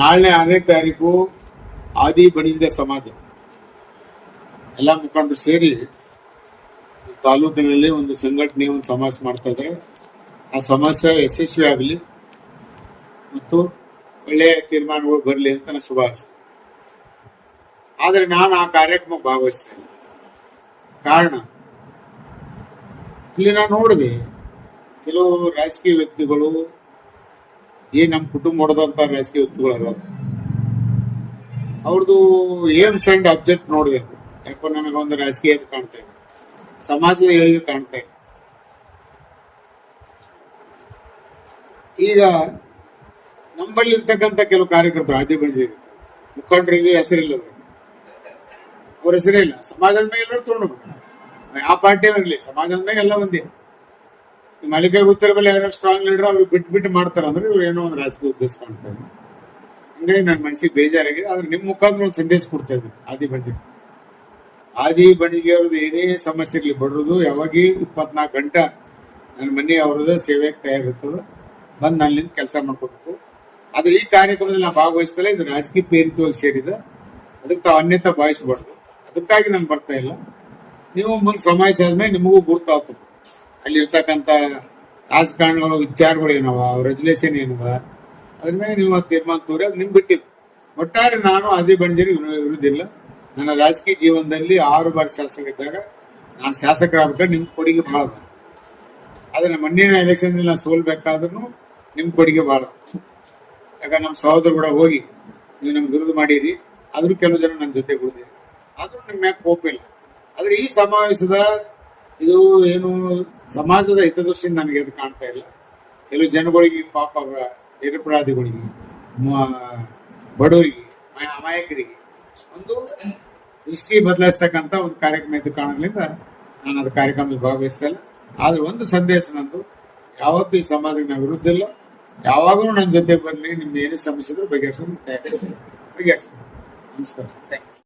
ನಾಳೆ ಆರನೇ ತಾರೀಕು ಆದಿ ಬಣಿಗ ಸಮಾಜ. ಎಲ್ಲ ಮುಖಂಡರು ಸೇರಿ ತಾಲೂಕಿನಲ್ಲಿ ಒಂದು ಸಂಘಟನೆ, ಒಂದು ಸಮಾಜ ಮಾಡ್ತಾ ಇದ್ದಾರೆ. ಆ ಸಮಸ್ಯೆ ಯಶಸ್ವಿ ಆಗಲಿ ಮತ್ತು ಒಳ್ಳೆಯ ತೀರ್ಮಾನಗಳು ಬರಲಿ ಅಂತ ನಾನು ಶುಭ ಆದರೆ ನಾನು ಆ ಕಾರ್ಯಕ್ರಮಕ್ಕೆ ಭಾಗವಹಿಸ್ತೇನೆ ಕಾರಣ, ಇಲ್ಲಿ ನಾನು ನೋಡಿದೆ, ಕೆಲವು ರಾಜಕೀಯ ವ್ಯಕ್ತಿಗಳು ಏನ್ ನಮ್ಮ ಕುಟುಂಬ ಹೊಡೆದಂತ ರಾಜಕೀಯ ವ್ಯಕ್ತಿಗಳು ಅವ್ರದ್ದು ಏಮ್ಸ್ ಅಂಡ್ ಅಬ್ಜೆಕ್ಟ್ ನೋಡಿದೆ. ಯಾಕೋ ನನಗೊಂದು ರಾಜಕೀಯ ಕಾಣ್ತಾ ಇದೆ. ಸಮಾಜದ ಏಳಿಗೆ ಕಾಣ್ತಾ ಇದೆ. ಈಗ ನಮ್ಮಲ್ಲಿ ಇರ್ತಕ್ಕಂಥ ಕೆಲವು ಕಾರ್ಯಕರ್ತರು ಆದ್ಯ ಬಣಿಸಿ ಮುಖಂಡರಿಗೆ ಹೆಸರಿಲ್ಲ. ಅವ್ರ. ಹೆಸರೇ ಇಲ್ಲ ಸಮಾಜದ ಮೇಲೆ ಎಲ್ಲರೂ ತೊಗೊಂಡು ಆ ಪಾರ್ಟಿ ಇರಲಿ, ಸಮಾಜದ ಮೇಲೆ ಎಲ್ಲ ಒಂದೇ. ಈ ಉತ್ತರ ಮೇಲೆ ಯಾರೋ ಸ್ಟ್ರಾಂಗ್ ಲೀಡರ್ ಅವ್ರು ಬಿಟ್ಟು ಬಿಟ್ಟು ಮಾಡ್ತಾರೆ ಅಂದ್ರೆ ಇವ್ರು ಏನೋ ಒಂದು ರಾಜಕೀಯ ಉದ್ದೇಶ ಇದ್ದಾರೆ. ಹಂಗಾಗಿ ನನ್ನ ಮನಸ್ಸಿಗೆ ಬೇಜಾರಾಗಿದೆ. ಆದ್ರೆ ನಿಮ್ಮ ಮುಖಾಂತರ ಒಂದು ಸಂದೇಶ ಕೊಡ್ತಾ ಇದ್ದೀನಿ. ಆದಿ ಬಂದಿ ಆದಿ ಬಣಿಗೆ ಅವ್ರದ್ದು ಏನೇ ಸಮಸ್ಯೆ ಇರಲಿ ಬಡ್ರದು ಯಾವಾಗ ಇಪ್ಪತ್ನಾಲ್ಕು ಗಂಟೆ ನನ್ನ ಮನೆ ಅವ್ರದ್ದು ಸೇವೆಗೆ ತಯಾರಿರ್ತದೆ. ಬಂದು ಅಲ್ಲಿಂದ ಕೆಲಸ ಮಾಡ್ಕೋಬೇಕು. ಆದ್ರೆ ಈ ಕಾರ್ಯಕ್ರಮದಲ್ಲಿ ನಾವು ಭಾಗವಹಿಸ್ತಲ್ಲ ಇದು ರಾಜಕೀಯ ಪ್ರೇರಿತವಾಗಿ ಸೇರಿದ. ಅದಕ್ಕೆ ತಾವು ಅನ್ಯತಾ ಭಾವಿಸಬಾರ್ದು. ಅದಕ್ಕಾಗಿ ನಾನು ಬರ್ತಾ ಇಲ್ಲ. ನೀವು ಮುಂದೆ ಸಮಾವೇಶ ಆದ್ಮೇಲೆ ನಿಮಗೂ ಗುರ್ತಾಗ್ತದೆ. ಅಲ್ಲಿ ಇರ್ತಕ್ಕಂಥ ರಾಜಕಾರಣಗಳ ವಿಚಾರಗಳು ಏನವ ರೆಜುಲೇಷನ್ ಏನವ ಅದ್ರ ಮೇಲೆ ನೀವು ತೀರ್ಮಾನ ತೋರಿ, ಅದು ನಿಮ್ ಬಿಟ್ಟಿದ್ದು. ಒಟ್ಟಾರೆ ನಾನು ಅದೇ ಬಂಜರಿ ಇರುವುದಿಲ್ಲ ನನ್ನ ರಾಜಕೀಯ ಜೀವನದಲ್ಲಿ ಆರು ಬಾರಿ ಶಾಸಕ ಇದ್ದಾಗ ನಾನು ಶಾಸಕರಾಗ ನಿಮ್ ಕೊಡುಗೆ ಬಹಳ ಅದನ್ನ ಆದ್ರೆ ಮಣ್ಣಿನ ಎಲೆಕ್ಷನ್ ನಾನು ಸೋಲ್ಬೇಕಾದ್ರೂ ನಿಮ್ ಕೊಡುಗೆ ಬಹಳ ಯಾಕಂದ್ರೆ ನಮ್ಮ ಸಹೋದರ ಕೂಡ ಹೋಗಿ, ನೀವು ನಮ್ಗೆ ವಿರುದ್ಧ ಮಾಡಿರಿ, ಆದ್ರೂ ಕೆಲವು ಜನ ನನ್ನ ಜೊತೆ ಉಳಿದಿರಿ. ಆದ್ರೂ ನಿಮ್ಮ ಮ್ಯಾಕ್ ಕೋಪ ಇಲ್ಲ. ಆದ್ರೆ ಈ ಸಮಾವೇಶದ ಇದು ಏನು ಸಮಾಜದ ಹಿತದೃಷ್ಟಿಯಿಂದ ನನಗೆ ಅದು ಕಾಣ್ತಾ ಇಲ್ಲ. ಕೆಲವು ಜನಗಳಿಗೆ ಪಾಪ ನಿರಪರಾಧಿಗಳಿಗೆ ಬಡವರಿಗೆ, ಅಮ- ಅಮಾಯಕರಿಗೆ ಒಂದು ದೃಷ್ಟಿ ಬದಲಾಯಿಸ್ತಕ್ಕಂಥ ಒಂದು ಕಾರ್ಯಕ್ರಮ ಇದು ಕಾಣೋದ್ರಿಂದ ನಾನು ಅದು ಕಾರ್ಯಕ್ರಮದಲ್ಲಿ ಭಾಗವಹಿಸ್ತಾ ಇಲ್ಲ. ಆದ್ರೆ ಒಂದು ಸಂದೇಶ ನಂದು, ಯಾವತ್ತೂ ಈ ಸಮಾಜಕ್ಕೆ ನಾವು ವಿರುದ್ಧ ಇಲ್ಲ. ಯಾವಾಗಲೂ ನನ್ನ ಜೊತೆ ಬರಲಿ ನಿಮ್ದು ಏನೇ ಸಮಸ್ಯೆ ಇದ್ರೂ ಬಗೆಹರಿಸ್ತೀನಿ ನಮಸ್ಕಾರ. ಥ್ಯಾಂಕ್ಸ್